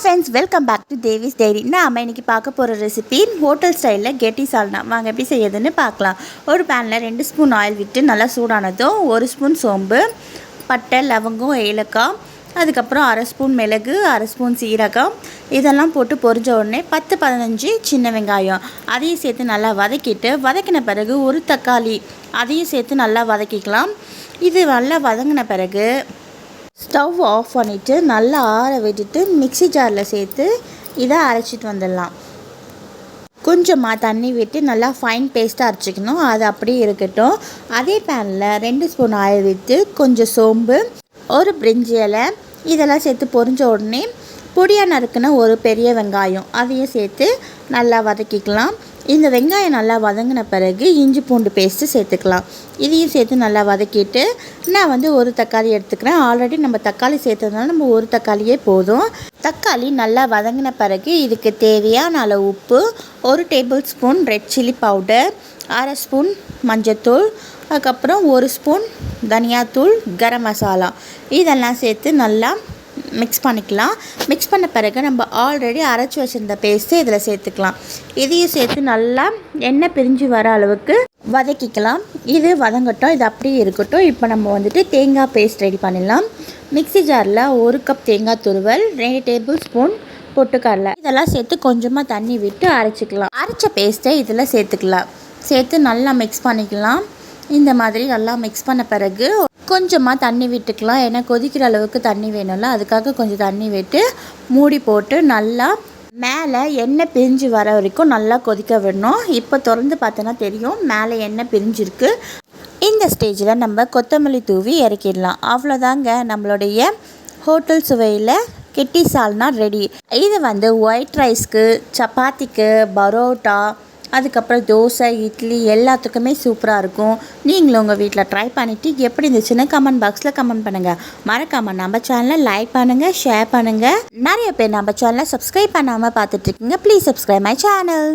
Friends welcome back to Devi's diary நாம் இன்றைக்கி பார்க்க போகிற ரெசிபி ஹோட்டல் ஸ்டைலில் கெட்டி சால்னா வாங்க எப்படி செய்யுதுன்னு பார்க்கலாம். ஒரு பேனில் ரெண்டு ஸ்பூன் ஆயில் விட்டு நல்லா சூடானதும் ஒரு ஸ்பூன் சோம்பு பட்டை லவங்கம் ஏலக்காய் அதுக்கப்புறம் அரை ஸ்பூன் மிளகு அரை ஸ்பூன் சீரகம். இதெல்லாம் போட்டு பொரிஞ்ச உடனே பத்து பதினஞ்சு சின்ன வெங்காயம். அதையும் சேர்த்து நல்லா வதக்கிட்டு வதக்கின பிறகு ஒரு தக்காளி. அதையும் சேர்த்து நல்லா வதக்கிக்கலாம். இது நல்லா வதங்கின பிறகு ஸ்டவ் ஆஃப் பண்ணிவிட்டு நல்லா ஆற விட்டுட்டு மிக்ஸி ஜாரில் சேர்த்து இதை அரைச்சிட்டு வந்துடலாம். கொஞ்சமாக தண்ணி விட்டு நல்லா ஃபைன் பேஸ்ட்டாக அரைச்சிக்கணும். அது அப்படியே இருக்கட்டும். அதே பேனில் ரெண்டு ஸ்பூன் ஆயில் விட்டு கொஞ்சம் சோம்பு ஒரு பிரிஞ்சி இலை இதெல்லாம் சேர்த்து பொரிஞ்ச உடனே பொடியாக நறுக்குன ஒரு பெரிய வெங்காயம் அதையும் சேர்த்து நல்லா வதக்கிக்கலாம். இந்த வெங்காயம் நல்லா வதங்கின பிறகு இஞ்சி பூண்டு பேஸ்ட்டு சேர்த்துக்கலாம். இதையும் சேர்த்து நல்லா வதக்கிட்டு நான் வந்து ஒரு தக்காளி எடுத்துக்கிறேன். ஆல்ரெடி நம்ம தக்காளி சேர்த்ததுனால நம்ம ஒரு தக்காளியே போதும். தக்காளி நல்லா வதங்கின பிறகு இதுக்கு தேவையான அளவு உப்பு ஒரு table spoon red chilli powder அரை ஸ்பூன் மஞ்சத்தூள் அதுக்கப்புறம் ஒரு ஸ்பூன் தனியாத்தூள் கரம் மசாலா. இதெல்லாம் சேர்த்து நல்லா மிக்ஸ் பண்ணிக்கலாம். மிக்ஸ் பண்ண பிறகு நம்ம ஆல்ரெடி அரைச்சி வச்சுருந்த பேஸ்ட்டு இதில் சேர்த்துக்கலாம். இதையும் சேர்த்து நல்லா எண்ணெய் பிரிஞ்சு வர அளவுக்கு வதக்கிக்கலாம். இது வதங்கட்டும் இது அப்படியே இருக்கட்டும். இப்போ நம்ம வந்துட்டு தேங்காய் பேஸ்ட் ரெடி பண்ணிடலாம். மிக்ஸி ஜாரில் ஒரு கப் தேங்காய் துருவல் ரெண்டு டேபிள் ஸ்பூன் பொட்டுக்கடலை. இதெல்லாம் சேர்த்து கொஞ்சமாக தண்ணி விட்டு அரைச்சிக்கலாம். அரைச்ச பேஸ்ட்டை இதில் சேர்த்துக்கலாம். சேர்த்து நல்லா மிக்ஸ் பண்ணிக்கலாம். இந்த மாதிரி நல்லா மிக்ஸ் பண்ண பிறகு கொஞ்சமாக தண்ணி விட்டுக்கலாம். ஏன்னா கொதிக்கிற அளவுக்கு தண்ணி வேணும்ல. அதுக்காக கொஞ்சம் தண்ணி விட்டு மூடி போட்டு நல்லா மேலே எண்ணெய் பிரிஞ்சு வர வரைக்கும் நல்லா கொதிக்க விடணும். இப்போ திறந்து பார்த்தோன்னா தெரியும். மேலே எண்ணெய் பிரிஞ்சிருக்கு. இந்த ஸ்டேஜில் நம்ம கொத்தமல்லி தூவி இறக்கிடலாம். அவ்வளோதாங்க நம்மளுடைய ஹோட்டல் சுவையில் கெட்டி சால்னா ரெடி. இது வந்து ஒயிட் ரைஸ்க்கு சப்பாத்திக்கு பரோட்டா அதுக்கப்புறம் தோசை இட்லி எல்லாத்துக்குமே சூப்பராக இருக்கும். நீங்களும் உங்கள் வீட்டில் ட்ரை பண்ணிவிட்டு எப்படி இருந்துச்சுன்னு கமெண்ட் பாக்ஸில் கமெண்ட் பண்ணுங்கள் மறக்காமல் நம்ம சேனலை லைக் பண்ணுங்கள் ஷேர் பண்ணுங்கள் நிறைய பேர் நம்ம சேனலை சப்ஸ்கிரைப் பண்ணாமல் பார்த்துட்ருக்கீங்க ப்ளீஸ் சப்ஸ்கிரைப் மை சேனல்